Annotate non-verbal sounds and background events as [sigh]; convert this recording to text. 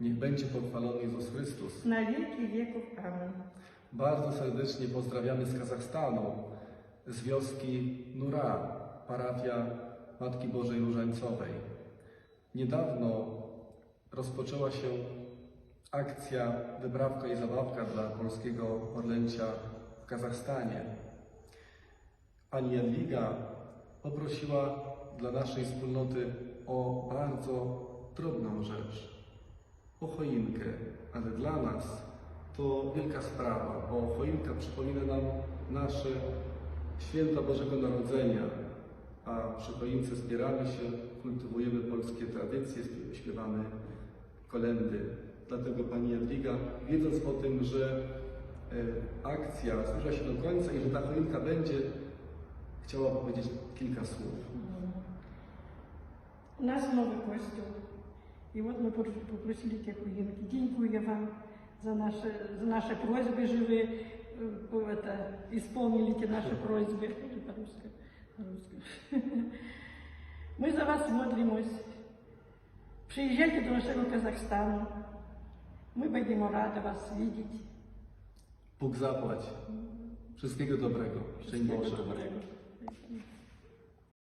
Niech będzie pochwalony Jezus Chrystus. Na wieki wieków. Amen. Bardzo serdecznie pozdrawiamy z Kazachstanu, z wioski Nura, parafia Matki Bożej Różańcowej. Niedawno rozpoczęła się akcja Wybrawka i Zabawka dla polskiego orlęcia w Kazachstanie. Pani Jadwiga poprosiła dla naszej wspólnoty o bardzo drobną rzecz o choinkę, ale dla nas to wielka sprawa, bo choinka przypomina nam nasze święta Bożego Narodzenia, a przy choince zbieramy się, kultywujemy polskie tradycje, śpiewamy kolendy. Dlatego Pani Jadwiga, wiedząc o tym, że e, akcja zbliża się do końca i że ta choinka będzie, chciała powiedzieć kilka słów. Nas nowy kościół И вот мы попросили те хуинки. Дякую вам за наши, за наши просьбы живые. э, Это, исполнили те наши [laughs] просьбы. Или по-русски? По-русски. [laughs] Мы за вас молимся. Приезжайте до нашего Казахстана. Мы будем рады вас видеть. Bóg zapłać. Wszystkiego dobrego. Szczęść Всего Boże. доброго.